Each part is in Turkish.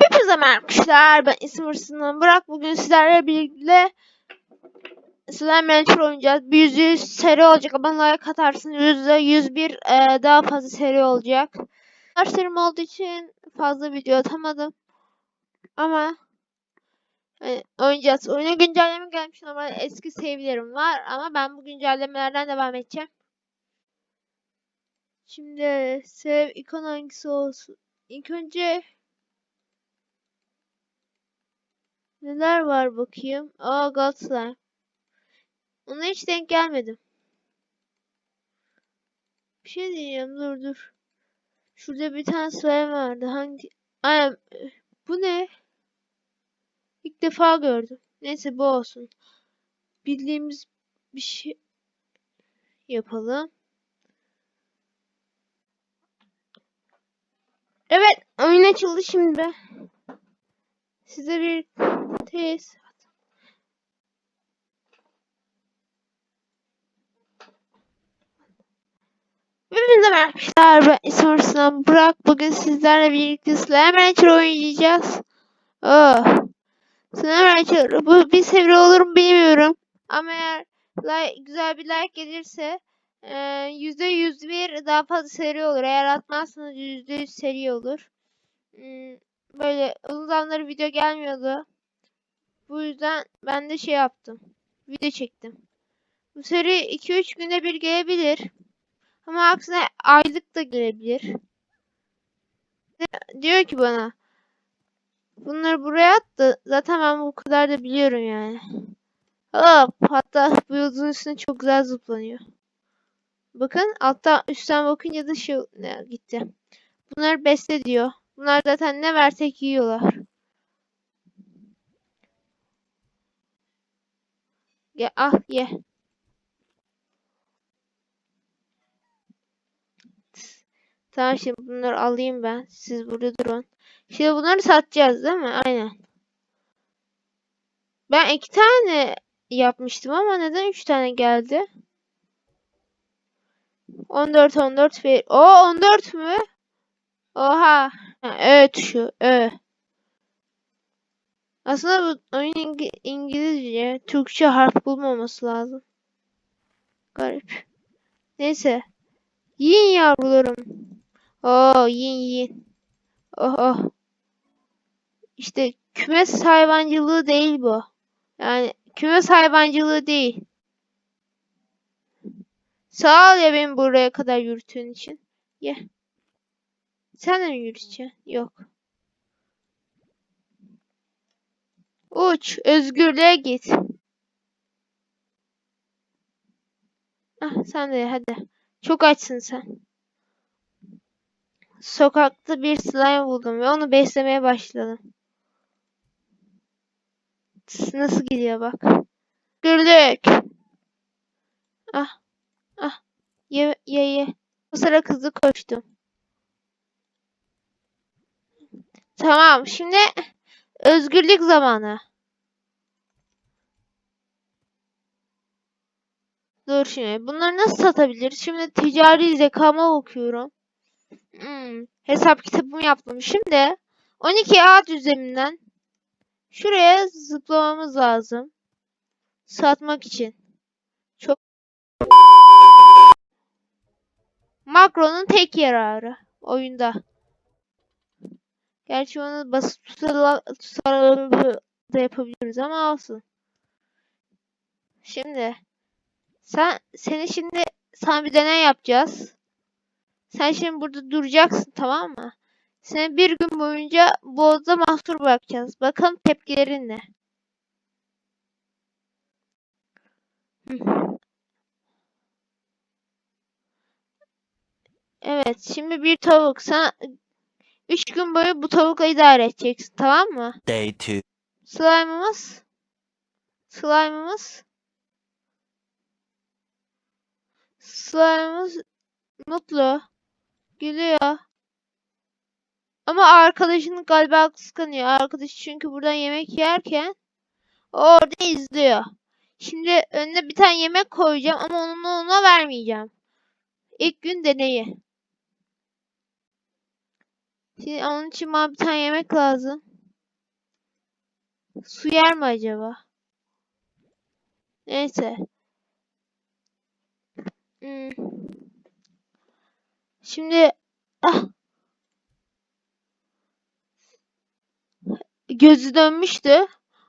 Hepinize merhaba arkadaşlar. Ben isim hırsızlığım Burak. Bugün sizlerle birlikte Slime Rancher oynayacağız. Bir yüzde yüz seri olacak. Ama like atarsınız. Yüzde yüz bir e, daha fazla seri olacak. Her serim olduğu için fazla video atamadım. Ama e, oynayacağız. Oyuna güncelleme gelmiş. Normal eski save'lerim var. Ama ben bu güncellemelerden devam edeceğim. Şimdi save ikon hangisi olsun? İlk önce Neler var bakayım? Aa Slime. Ona hiç denk gelmedim. Bir şey diyeceğim dur dur. Şurada bir tane slime vardı. Hangi? Aynen. Bu ne? İlk defa gördüm. Neyse bu olsun. Bildiğimiz bir şey yapalım. Evet, oyun açıldı şimdi. Size bir test Hepinize merhaba arkadaşlar. Ben İsmail Arslan Burak. Bugün sizlerle birlikte Slime Rancher oynayacağız. Oh. Slime Rancher. Bu bir seviye olur mu bilmiyorum. Ama eğer like, güzel bir like gelirse e, yüzde yüz bir daha fazla seri olur. Eğer atmazsanız yüzde yüz seri olur. Hmm, Böyle uzun zamandır video gelmiyordu. Bu yüzden ben de şey yaptım. Video çektim. Bu seri 2-3 günde bir gelebilir. Ama aksine aylık da gelebilir. Diyor ki bana. Bunları buraya at da zaten ben bu kadar da biliyorum yani. Hop, hatta bu yıldızın üstüne çok güzel zıplanıyor. Bakın altta üstten bakınca da şey ne, gitti. Bunları besle diyor. Bunlar zaten ne versek yiyorlar. Gel ah ye. Tamam şimdi bunları alayım ben. Siz burada durun. Şimdi bunları satacağız değil mi? Aynen. Ben iki tane yapmıştım ama neden üç tane geldi? 14 14 ver. O 14 mü? Oha. Ha, Ö tuşu. Ö. Aslında bu oyun İngi- İngilizce. Türkçe harf bulmaması lazım. Garip. Neyse. Yiyin yavrularım. Oo yiyin yiyin. Oh oh. İşte kümes hayvancılığı değil bu. Yani kümes hayvancılığı değil. Sağ ol ya beni buraya kadar yürüttüğün için. Ye. Sen mi yürüteceksin? Yok. Uç. Özgürlüğe git. Ah sen de hadi. Çok açsın sen. Sokakta bir slime buldum ve onu beslemeye başladım. Nasıl gidiyor bak. Özgürlük. Ah. Ah. Ye ye ye. Bu sıra hızlı koştum. Tamam. Şimdi özgürlük zamanı. Dur şimdi. Bunları nasıl satabiliriz? Şimdi ticari zekama bakıyorum. Hmm, hesap kitabımı yaptım. Şimdi 12 ağaç üzerinden şuraya zıplamamız lazım. Satmak için. Çok Makronun tek yararı oyunda. Gerçi onu basıp tutarak da yapabiliriz ama olsun. Şimdi sen seni şimdi sana bir deney yapacağız. Sen şimdi burada duracaksın tamam mı? Seni bir gün boyunca boğazda mahsur bırakacağız. Bakalım tepkilerin ne? Evet, şimdi bir tavuk. Sen 3 gün boyu bu tavukla idare edeceksin, tamam mı? Day 2. Slime'ımız Slime'ımız Slime'ımız mutlu. Gülüyor. Ama arkadaşını galiba kıskanıyor. Arkadaşı çünkü buradan yemek yerken o orada izliyor. Şimdi önüne bir tane yemek koyacağım ama onu ona vermeyeceğim. İlk gün deneyi. Onun için bana bir tane yemek lazım. Su yer mi acaba? Neyse. Hmm. Şimdi ah. Gözü dönmüştü.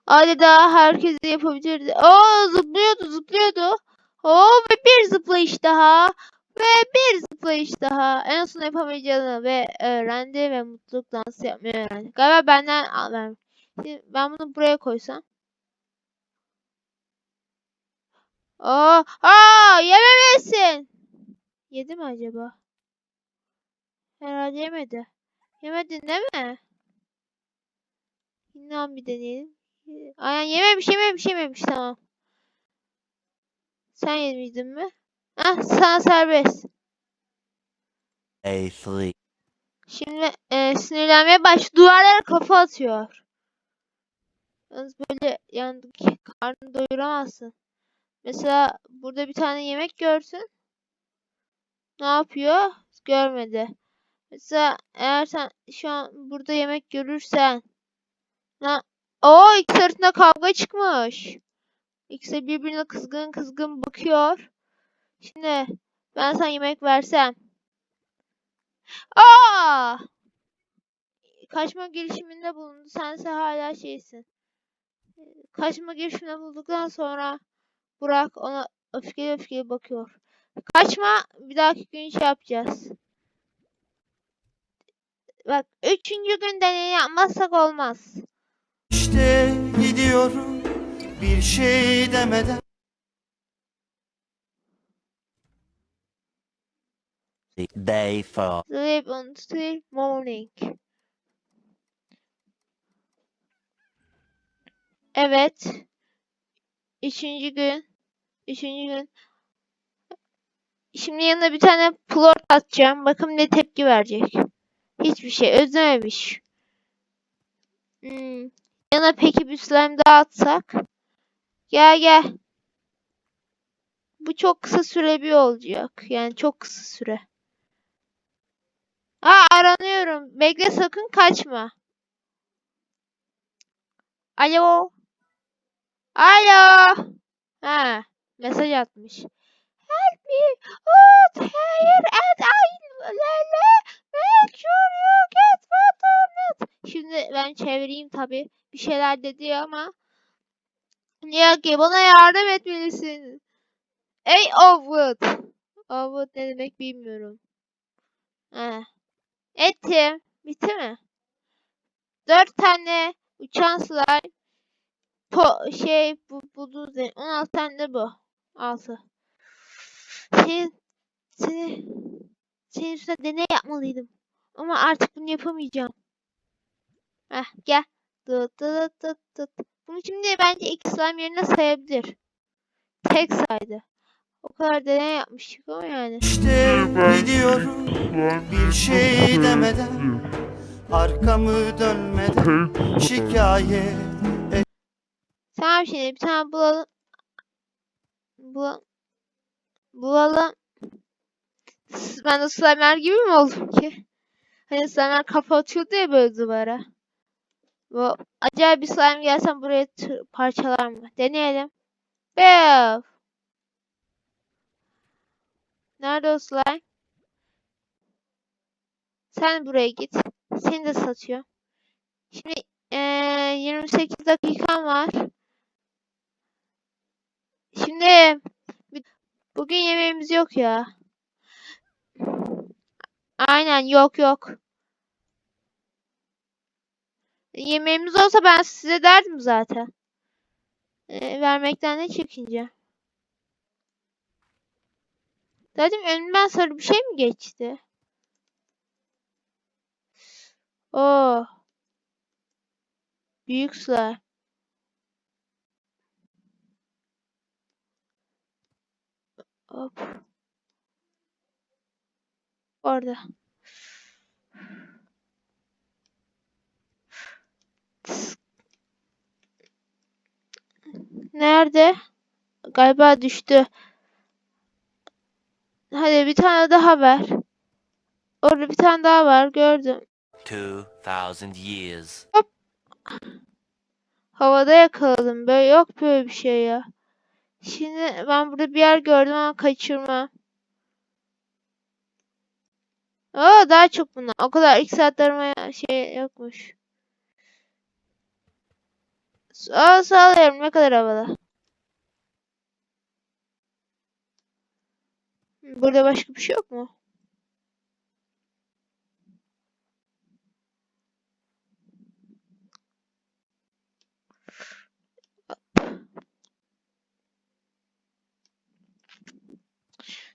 Adeta herkes yapabilirdi. Oo zıplıyordu zıplıyordu. Oo ve bir zıplayış daha. Ve bir zıplayış daha. En son yapamayacağını ve öğrendi ve mutluluk dansı yapmayı öğrendi. Galiba benden al ben. Bunu buraya koysam. Aa, aa yememesin. Yedi mi acaba? Herhalde yemedi. Yemedin değil mi? İnan bir deneyelim. Aynen yememiş yememiş yememiş tamam. Sen yedin mi? Ah sana serbest. Day three. Şimdi e, sinirlenmeye baş duvarlara kafa atıyor. Yalnız böyle yani karnını doyuramazsın. Mesela burada bir tane yemek görsün. Ne yapıyor? Görmedi. Mesela eğer sen şu an burada yemek görürsen ne Oo ikisi arasında kavga çıkmış. İkisi birbirine kızgın kızgın bakıyor. Şimdi ben sana yemek versem. Aa! Kaçma girişiminde bulundu. Sense hala şeysin. Kaçma girişiminde bulduktan sonra Burak ona öfkeli öfkeli bakıyor. Kaçma bir dahaki gün şey yapacağız. Bak üçüncü gün deney yapmazsak olmaz. İşte gidiyorum bir şey demeden Day four. Sleep until morning. Evet. Üçüncü gün. Üçüncü gün. Şimdi yanına bir tane plort atacağım. Bakın ne tepki verecek. Hiçbir şey. Özlememiş. Hmm. Yana peki bir slime daha atsak. Gel gel. Bu çok kısa süre bir olacak. Yani çok kısa süre. Aa aranıyorum. Bekle sakın kaçma. Alo. Alo. Ha, mesaj atmış. Help me. Out here and I make sure you get what I need. Şimdi ben çevireyim tabi. Bir şeyler dedi ama. Diyor ki bana yardım etmelisin. Ey Ovwood. Ovwood ne demek bilmiyorum. Ha. Ettim. Bitti mi? Dört tane uçan slime. Po şey bu buldu de 16 tane de bu. 6. Senin seni senin üstüne deney yapmalıydım. Ama artık bunu yapamayacağım. Heh gel. Dıt dıt dıt dıt. Bunu şimdi bence iki slime yerine sayabilir. Tek saydı. O kadar deney yapmıştık ama yani. işte gidiyorum bir şey demeden arkamı dönmeden şikayet Tamam şimdi bir tane bulalım. Bul bulalım. S- Ben de slime'ler gibi mi oldum ki? Hani slime'ler kafa atıyordu ya böyle duvara. Bu acayip bir slime gelsem buraya parçalar mı? Deneyelim. Bev. Nerede o slime? Sen buraya git. Seni de satıyor. Şimdi eee 28 dakikan var. Şimdi bugün yemeğimiz yok ya. Aynen yok yok. Yemeğimiz olsa ben size derdim zaten. Ee, vermekten ne çekince. Dedim önümden sarı bir şey mi geçti? Oo. Büyük slime. Hop. Orada. Nerede? Galiba düştü. Hadi bir tane daha ver. Orada bir tane daha var gördüm. 2,000 years. Havada yakaladım. Böyle yok böyle bir şey ya. Şimdi ben burada bir yer gördüm ama kaçırma. Aa daha çok bunlar. O kadar ilk saatlerime şey yokmuş. Aa sağlıyorum ne kadar havalı. Burada başka bir şey yok mu?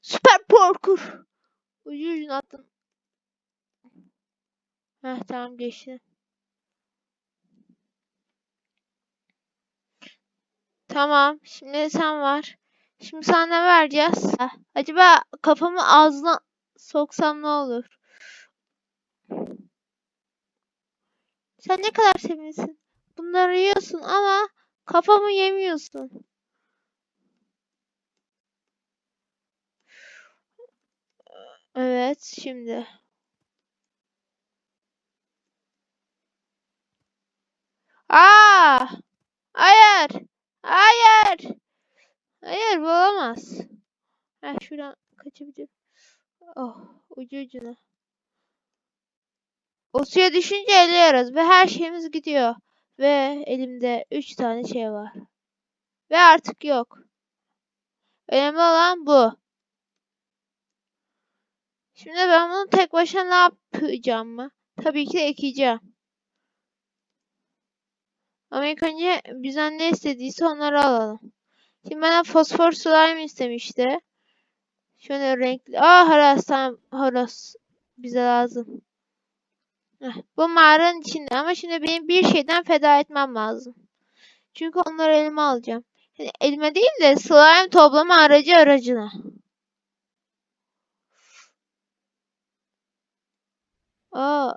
Süper parkur. Ucu ucuna attım. Heh tamam geçti. Tamam. Şimdi sen var. Şimdi sana ne vereceğiz? Acaba kafamı ağzına soksam ne olur? Sen ne kadar sevinsin. Bunları yiyorsun ama kafamı yemiyorsun. Evet, şimdi. Aa! Hayır! Hayır! Hayır, bu olamaz. Heh, şuradan kaçabilirim. Oh, ucu ucuna. O suya düşünce eliyoruz ve her şeyimiz gidiyor. Ve elimde üç tane şey var. Ve artık yok. Önemli olan bu. Şimdi ben bunu tek başına ne yapacağım mı? Tabii ki de ekeceğim. Ama ilk önce bizden ne istediyse onları alalım. Şimdi bana fosfor slime istemişti. Şöyle renkli. Aa Horas tamam Horas. Bize lazım. Heh, bu mağaranın içinde ama şimdi benim bir şeyden feda etmem lazım. Çünkü onları elime alacağım. Yani elime değil de slime toplama aracı aracına. Aa,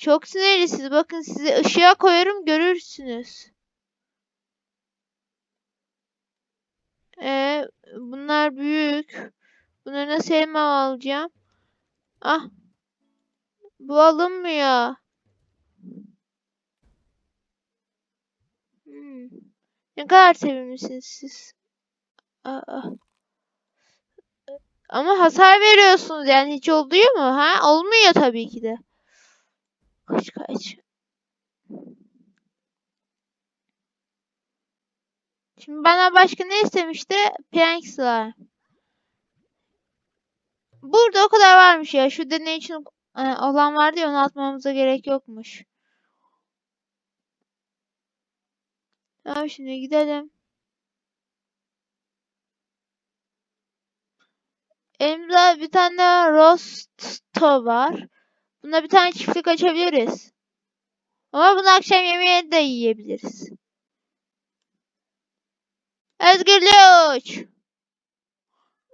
çok sinirlisiniz. Bakın sizi ışığa koyarım görürsünüz. Bunlar büyük. Bunları nasıl elime alacağım? Ah. Bu alınmıyor. Hmm. Ne kadar sevimlisiniz siz. Aa. Ama hasar veriyorsunuz yani hiç oluyor mu? Ha? Olmuyor tabii ki de. Kaç kaç. Şimdi bana başka ne istemişti? Prank slime. Burada o kadar varmış ya. Şu deney için e, olan vardı ya onu atmamıza gerek yokmuş. Tamam şimdi gidelim. Elimde bir tane rosto var. Bunda bir tane çiftlik açabiliriz. Ama bunu akşam yemeğe de yiyebiliriz. Özgürlüğe uç.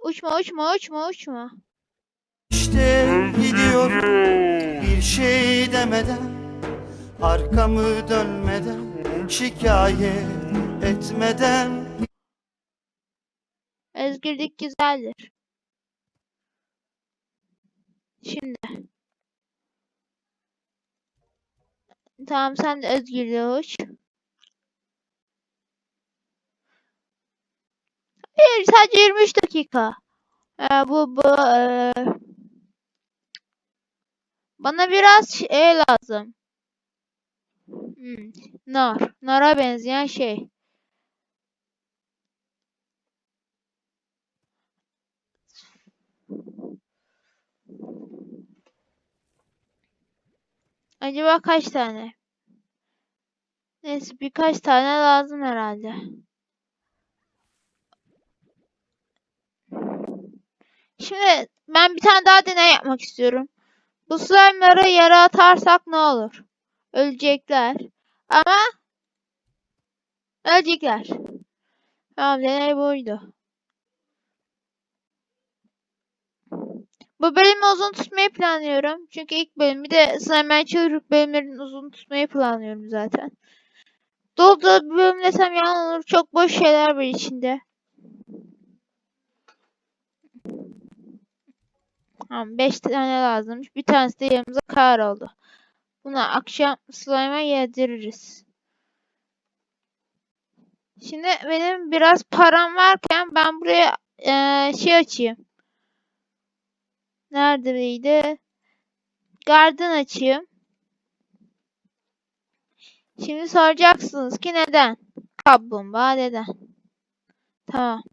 Uçma uçma uçma uçma. İşte gidiyorum bir şey demeden Arkamı dönmeden Şikayet etmeden Özgürlük güzeldir. Şimdi. Tamam sen de özgürlüğe uç. Hayır sadece 23 dakika. Ee, bu bu ee, bana biraz şey lazım. Hmm, nar. Nara benzeyen şey. Acaba kaç tane? Neyse birkaç tane lazım herhalde. Şimdi ben bir tane daha deney yapmak istiyorum. Bu slime'ları yere atarsak ne olur? Ölecekler. Ama ölecekler. Tamam deney buydu. Bu bölümü uzun tutmayı planlıyorum. Çünkü ilk bölüm bir de Slime Çığırık bölümlerini uzun tutmayı planlıyorum zaten. Dolu dolu bir bölüm desem yalan olur. Çok boş şeyler var içinde. Tamam 5 tane lazımmış. Bir tanesi de yanımıza kar oldu. Buna akşam slime'a yediririz. Şimdi benim biraz param varken ben buraya eee, şey açayım. Neredeydi? Garden açayım. Şimdi soracaksınız ki neden? Kaplumbağa neden? Tamam.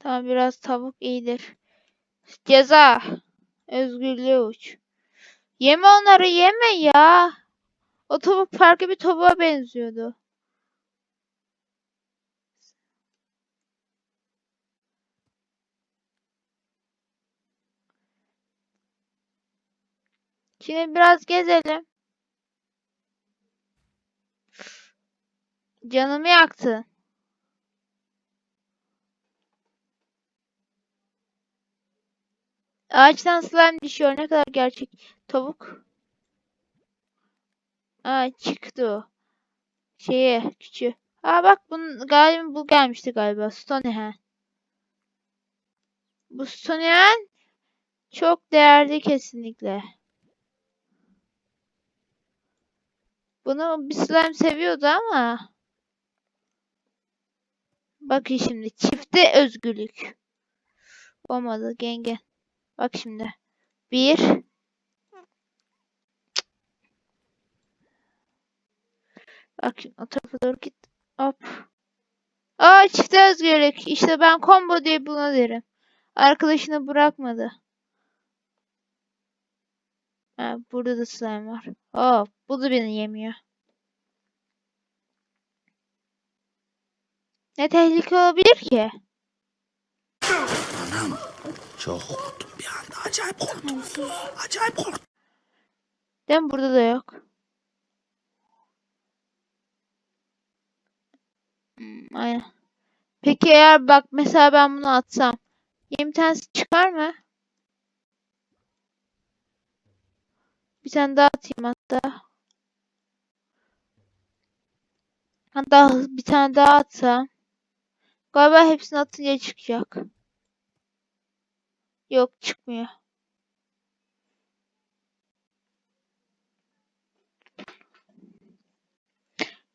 Tamam biraz tavuk iyidir. Ceza. Özgürlüğe uç. Yeme onları yeme ya. O tavuk farklı bir tavuğa benziyordu. Şimdi biraz gezelim. Canımı yaktı. Ağaçtan slime düşüyor. Ne kadar gerçek. Tavuk. Aa çıktı o. Şeye küçüğü. Aa bak bunun galiba bu gelmişti galiba. Stonehenge. Bu Stonehenge çok değerli kesinlikle. Bunu bir slime seviyordu ama. Bakın şimdi çifte özgürlük. Olmadı genge. Bak şimdi. Bir. Bak şimdi o tarafa doğru git. Hop. Aa çifte özgürlük. İşte ben combo diye buna derim. Arkadaşını bırakmadı. Ha, burada da slime var. Hop. Bu da beni yemiyor. Ne tehlike olabilir ki? Anam çok korktum. Acayip korktum. Acayip korktum. Değil mi? Burada da yok. Hmm, aynen. Peki eğer bak mesela ben bunu atsam. 20 tanesi çıkar mı? Bir tane daha atayım hatta. Hatta bir tane daha atsam. Galiba hepsini atınca çıkacak. Yok çıkmıyor.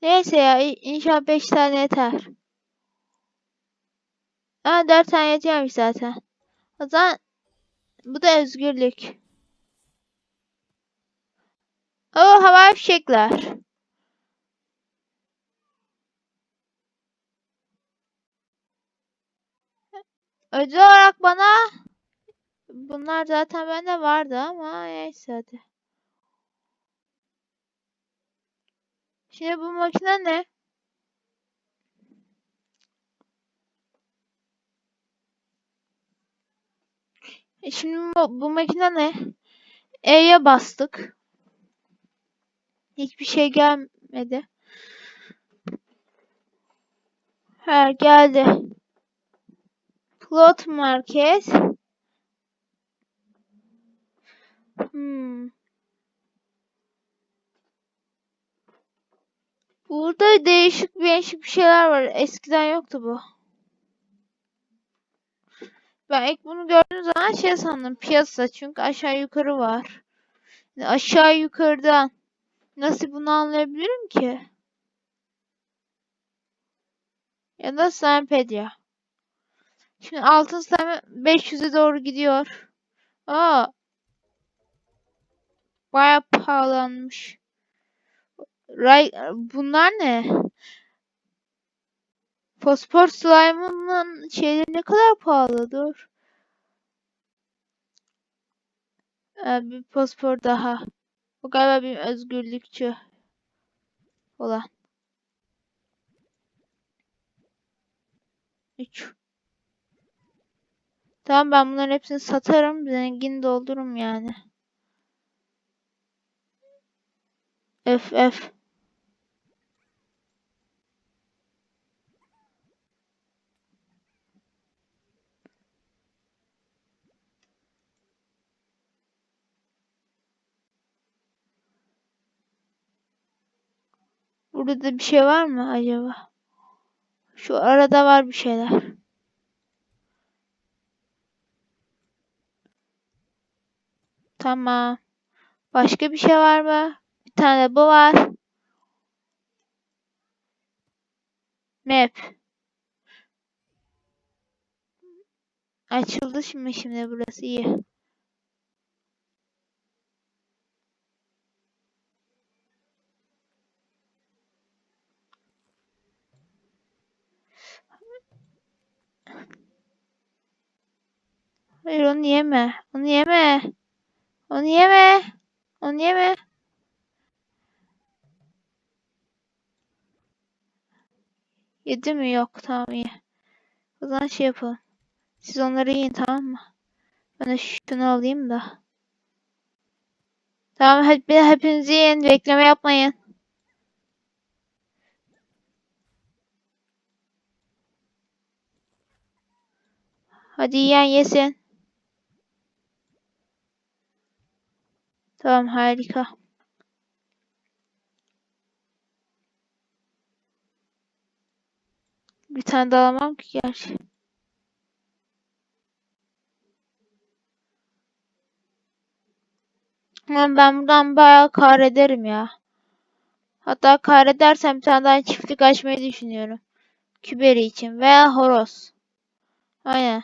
Neyse ya inşallah 5 tane yeter. Aa 4 tane yetiyormuş zaten. O zaman bu da özgürlük. Oo havai fişekler. Ödül olarak bana bunlar zaten bende vardı ama neyse hadi. Şimdi bu makine ne? E Şimdi bu, bu makine ne? E'ye bastık. Hiçbir şey gelmedi. Ha geldi. Plot market. Hmm. Burada değişik değişik bir şeyler var. Eskiden yoktu bu. Ben ilk bunu gördüğüm zaman şey sandım piyasa çünkü aşağı yukarı var. Yani aşağı yukarıdan nasıl bunu anlayabilirim ki? Ya da Slimepedia. Şimdi altın slime 500'e doğru gidiyor. Aa. Baya pahalanmış. Ray bunlar ne? Fosfor slime'ın şeyleri ne kadar pahalı dur. Ee, bir fosfor daha. Bu galiba bir özgürlükçü olan. 3. Tamam ben bunların hepsini satarım. Zengin de olurum yani. Öf öf. Burada da bir şey var mı acaba? Şu arada var bir şeyler. Tamam. Başka bir şey var mı? Tane bu var. Map. Açıldı şimdi şimdi burası iyi. Hayır onu yeme. Onu yeme. Onu yeme. Onu yeme. Yedi mi? Yok. Tamam iyi. O zaman şey yapalım. Siz onları yiyin tamam mı? Ben de şunu alayım da. Tamam hep, hepiniz yiyin. Bekleme yapmayın. Hadi yiyen yesin. Tamam harika. Bir tane daha alamam ki gerçi. Ben buradan bayağı kar ederim ya. Hatta kar edersem bir tane daha çiftlik açmayı düşünüyorum. Küberi için veya horoz. Aynen.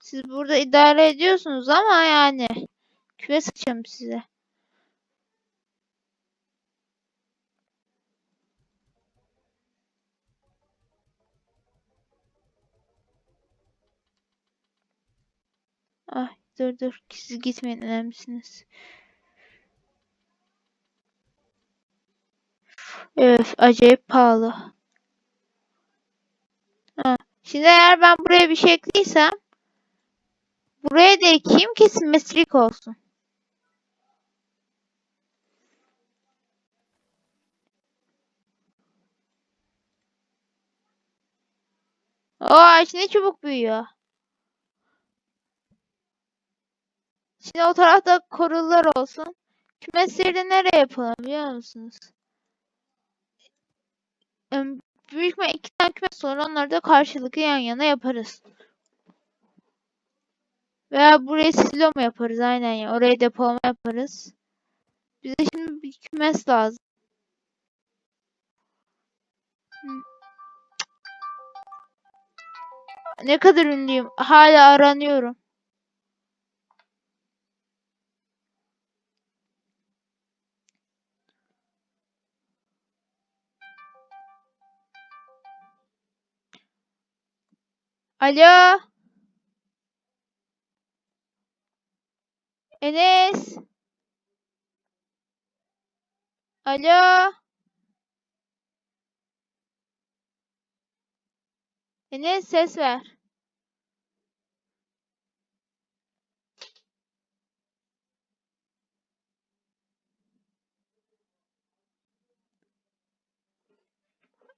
Siz burada idare ediyorsunuz ama yani. Küve sıçacağım size. Ay dur dur siz gitmeyin önemlisiniz. Öf acayip pahalı. Ha. Şimdi eğer ben buraya bir şey ekliysem buraya da ekeyim kesin mesrik olsun. O ağaç ne çabuk büyüyor. Şimdi o tarafta korular olsun. Kümesleri nereye yapalım biliyor musunuz? Büyük ihtimalle iki tane kümes sonra onları da karşılıklı yan yana yaparız. Veya buraya silo mu yaparız aynen ya. Oraya depolama yaparız. Bize şimdi bir kümes lazım. Ne kadar ünlüyüm. Hala aranıyorum. Alo. Enes. Alo. Enes ses ver.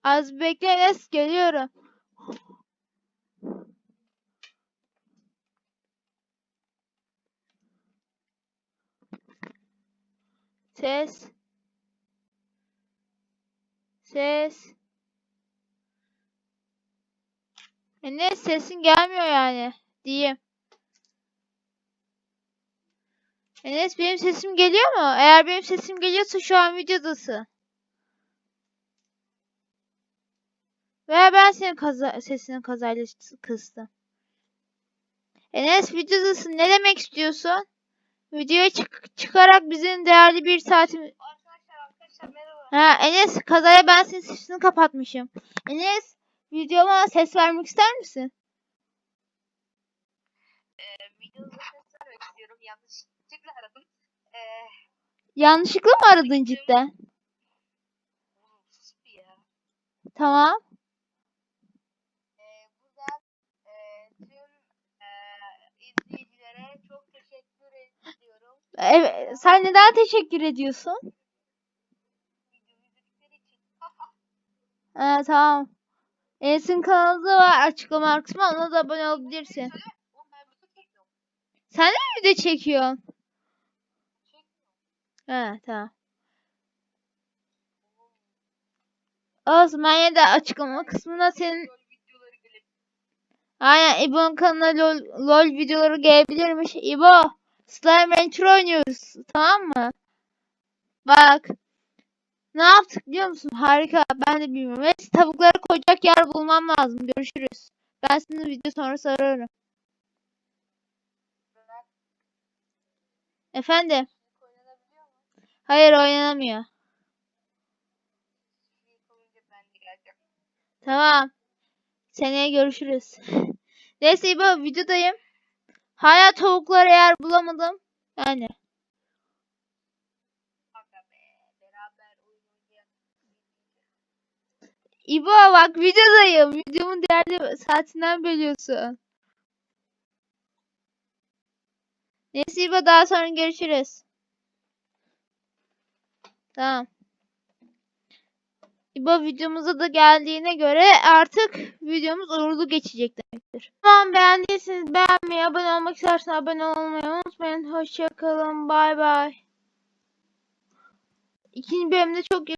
Az bekle Enes geliyorum. Ses. Ses. Enes sesin gelmiyor yani. Diyeyim. Enes benim sesim geliyor mu? Eğer benim sesim geliyorsa şu an videodasın. Veya ben senin kaza sesini kazayla kıstım. Enes videodasın. Ne demek istiyorsun? Videoya çık çıkarak bizim değerli bir saatim... Arkadaşlar arkadaşlar merhaba. Ha Enes kazaya ben senin sesini kapatmışım. Enes videoma ses vermek ister misin? Ee, videoda ses vermek istiyorum. Yanlışlıkla aradım. Ee, Yanlışlıkla mı aradın cidden? Tamam. Ee, buradan e, tüm e, izleyicilere çok teşekkür ediyorum. Evet, sen neden teşekkür ediyorsun? Ha, tamam. Enes'in kanalı var açıklama kısmına ona da abone olabilirsin. Sen de mi video çekiyorsun? Ha tamam. Olsun ben yine de açıklama kısmına senin. Aynen İbo'nun kanalına LOL, LOL videoları gelebilirmiş. İbo Slime Rancher oynuyoruz tamam mı? Bak. Ne yaptık biliyor musun? Harika. Ben de bilmiyorum. Ve tavukları koyacak yer bulmam lazım. Görüşürüz. Ben sizi video sonrası ararım. Efendim? Hayır oynanamıyor. Tamam. Seneye görüşürüz. Neyse İbo videodayım. Hala tavukları eğer bulamadım. Yani. İbo bak videodayım. Videomun değerli saatinden bölüyorsun. Neyse İbo daha sonra görüşürüz. Tamam. İbo videomuza da geldiğine göre artık videomuz uğurlu geçecek demektir. Tamam beğendiyseniz beğenmeyi, abone olmak isterseniz abone olmayı unutmayın. Hoşçakalın. Bay bay. İkinci bölümde çok